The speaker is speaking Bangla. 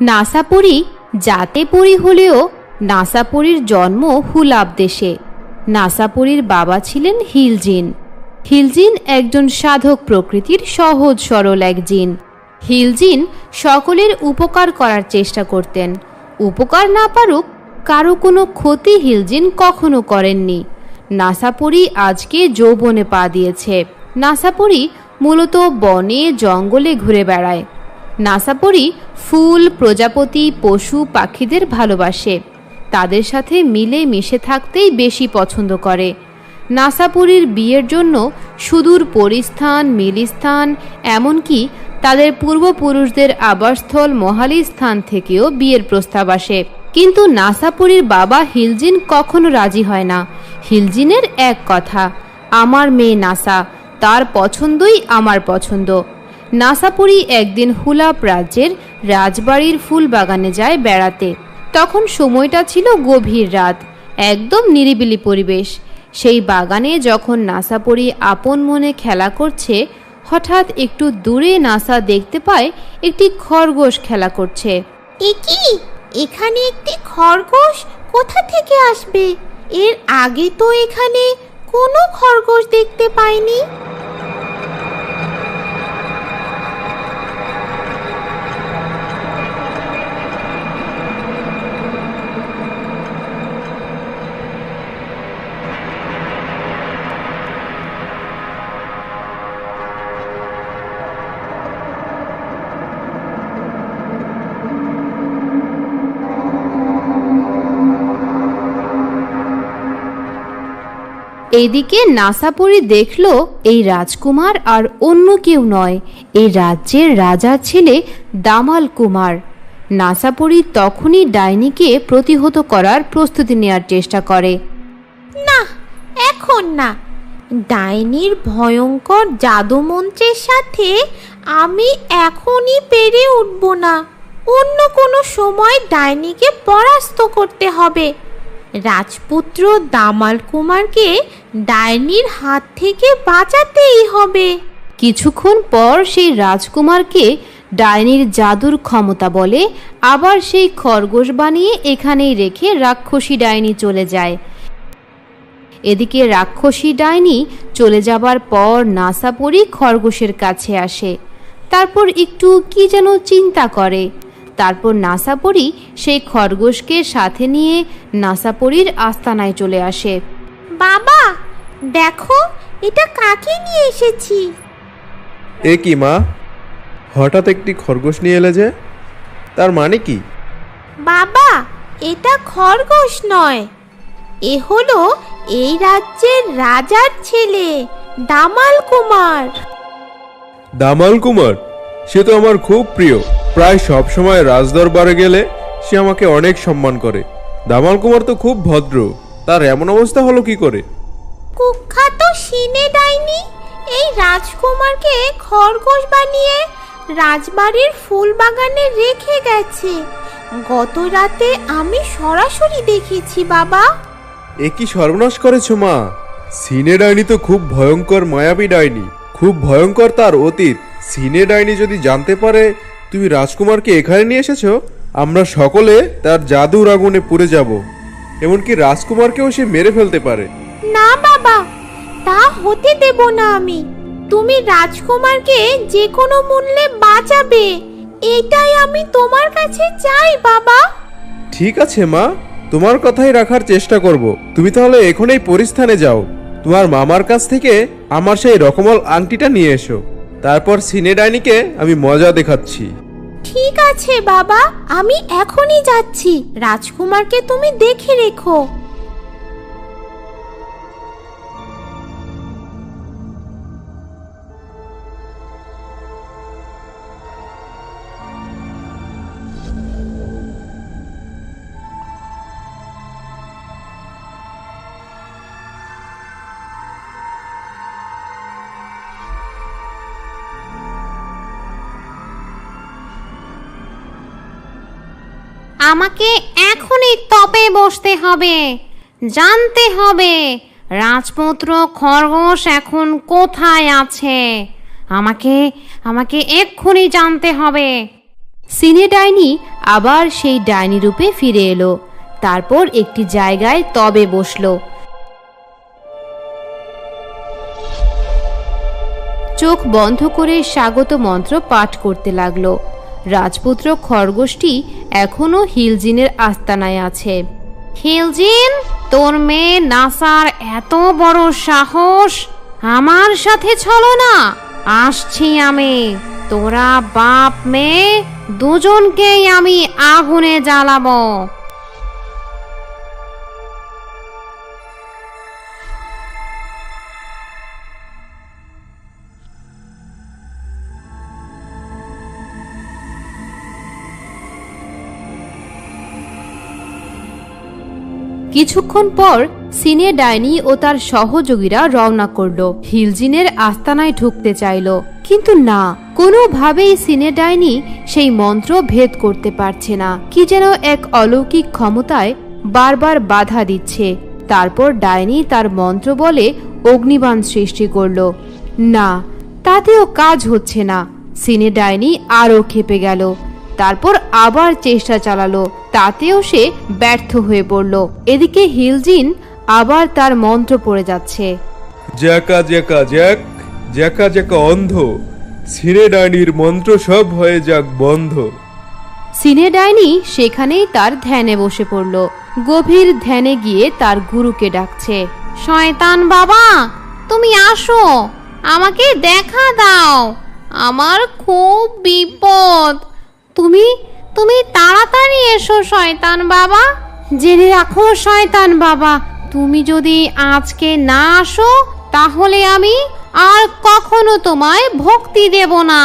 নাসাপুরি জাতে পরি হলেও নাসাপুরীর জন্ম হুলাব দেশে। নাসাপুরীর বাবা ছিলেন হিলজিন। হিলজিন একজন সাধক প্রকৃতির সহজ সরল এক জিন। হিলজিন সকলের উপকার করার চেষ্টা করতেন। উপকার না পারুক কারও কোনো ক্ষতি হিলজিন কখনো করেননি। নাসাপুরি আজকে যৌবনে পা দিয়েছে। নাসাপুরি মূলত বনে, জঙ্গলে ঘুরে বেড়ায়। নাসাপরি ফুল, প্রজাপতি, পশু, পাখিদের ভালোবাসে। তাদের সাথে মিলে মিশে থাকতেই বেশি পছন্দ করে। নাসাপুরীর বিয়ের জন্য সুদূর পরিস্থান, মিলিস্থান, এমনকি তাদের পূর্বপুরুষদের আবাসস্থল মহালি স্থান থেকেও বিয়ের প্রস্তাব আসে। কিন্তু নাসাপুরীর বাবা হিলজিন কখনো রাজি হয় না। হিলজিনের এক কথা, আমার মেয়ে নাসা, তার পছন্দই আমার পছন্দ। নাসাপুরি একদিন হুলাপ রাজ্যের রাজবাড়ির ফুল বাগানে যায় বেড়াতে। তখন সময়টা ছিল গভীর রাত, একদম নিরিবিলি পরিবেশ। সেই বাগানে যখন নাসাপুরি আপন মনে খেলা করছে, হঠাৎ একটু দূরে নাসা দেখতে পায় একটি খরগোশ খেলা করছে। এ কি? এখানে একটি খরগোশ কোথা থেকে আসবে? এর আগে তো এখানে কোনো খরগোশ দেখতে পাইনি। এইদিকে নাসাপুরি দেখল এই রাজকুমার আর অন্য কেউ নয়, এই রাজ্যের রাজার ছেলে দামাল কুমার। নাসাপুরি তখনই ডাইনিকে প্রতিহত করার প্রস্তুতি নেওয়ার চেষ্টা করে। না, এখন না। ডাইনির ভয়ঙ্কর জাদুমন্ত্রের সাথে আমি এখনই পেরে উঠব না। অন্য কোনো সময় ডাইনিকে পরাস্ত করতে হবে। রাজপুত্র দামাল কুমারকে ডাইনির হাত থেকে বাঁচাতেই হবে। কিছুক্ষণ পর সেই রাজকুমারকে ডাইনির জাদুর ক্ষমতা বলে আবার সেই খরগোশ বানিয়ে এখানেই রেখে রাক্ষসী ডাইনি চলে যায়। এদিকে রাক্ষসী ডাইনি চলে যাবার পর নাসাপরি খরগোশের কাছে আসে। তারপর একটু কি যেন চিন্তা করে। তারপর নাসাপরি সেই খরগোশকে সাথে নিয়ে নাসাপরির আস্তানায় চলে আসে। বাবা দেখো এটা কাকে নিয়ে এসেছি? এ কি মা? হঠাৎ একটি খরগোশ নিয়ে এলে যে? তার মানে কি? বাবা এটা খরগোশ নয়। এ হলো এই রাজ্যের রাজার ছেলে দামাল কুমার। দামাল কুমার? সে তো আমার খুব প্রিয়। প্রায় সব সময় রাজদরবারে গেলে সে আমাকে অনেক সম্মান করে। দামাল কুমার তো খুব ভদ্র। তার এমন অবস্থা হলো কি করে? কুখ্যাত সিনে ডাইনি এই রাজকুমারকে খরগোশ বানিয়ে রাজবাড়ির ফুল বাগানে রেখে গেছে। গত রাতে আমি সরাসরি দেখেছি বাবা। এ কি সর্বনাশ করেছ মা? সিনে ডাইনি তো খুব ভয়ঙ্কর মায়াবী ডাইনি। খুব ভয়ঙ্কর তার অতীত। সিনে ডাইনি যদি জানতে পারে তুমি রাজকুমারকে এখানে নিয়ে এসেছ আমরা সকলে তার জাদুর আগুনে পুড়ে যাব। এমনকি রাজকুমারকেও সে মেরে ফেলতে পারে। না বাবা তা হতে দেব না আমি। তুমি রাজকুমারকে যে কোনো মূল্যে বাঁচাবে। এটাই আমি তোমার কাছে চাই বাবা। ঠিক আছে মা। তোমার কথাই রাখার চেষ্টা করব। তুমি তাহলে এখনই পরিস্থানে যাও। তোমার মামার কাছ থেকে আমার সেই রকমল আংটিটা নিয়ে এসো। তারপর সিনে ডাইনিকে আমি মজা দেখাচ্ছি। ঠিক আছে বাবা, আমি এখনই যাচ্ছি। রাজকুমারকে তুমি দেখে রেখো। আমাকে এখনই তপে বসতে হবে, জানতে হবে রাজপুত্র খরগোশ এখন কোথায় আছে। আমাকে আমাকে এক্ষুনি জানতে হবে। সিনে ডাইনি আবার সেই ডাইনি রূপে ফিরে এলো, তারপর একটি জায়গায় তবে বসল। চোখ বন্ধ করে স্বাগত মন্ত্র পাঠ করতে লাগল। রাজপুত্র খরগোশটি এখনও হিলজিনের আস্তানায় আছে। হিলজিন, তোর মেয়ে নাসার এত বড় সাহস। আমার সাথে চলো না। আসছি আমি। তোরা বাপ মেয়ে, দুজনকেই আমি আগুনে জ্বালাবো। কিছুক্ষণ পর সিনে ডাইনি ও তার সহযোগীরা রওনা করল। হিলজিনের আস্তানায় ঢুকতে চাইলো। কিন্তু না, কোনোভাবেই সিনে ডাইনি সেই মন্ত্র ভেদ করতে পারছে না। কি যেন এক অলৌকিক ক্ষমতায় বারবার বাধা দিচ্ছে। তারপর ডাইনি তার মন্ত্র বলে অগ্নিবাণ সৃষ্টি করল। না, তাতেও কাজ হচ্ছে না। সিনে ডাইনি আরও খেপে গেল। তারপর আবার চেষ্টা চালালো। তাতেও সে ব্যর্থ হয়ে পড়ল। এদিকে হিলজিন আবার তার মন্ত্র পড়ে যাচ্ছে। জ্যাকা জ্যাকা জ্যাক জ্যাকা জ্যাকা অন্ধ। সিনে ডাইনির মন্ত্র সব হয়ে যাক বন্ধ। সিনে ডাইনি সেখানেই তার ধ্যানে বসে পড়ল। গভীর ধ্যানে গিয়ে তার গুরুকে ডাকছে শয়তান বাবা তুমি আসো আমাকে দেখা দাও। আমার খুব বিপদ। তুমি? তুমি তাড়াতাড়ি এসো, শয়তান বাবা। জেনে রাখো, শয়তান বাবা, তুমি যদি আজকে না আসো, তাহলে আমি আর কখনো তোমায় ভক্তি দেব না।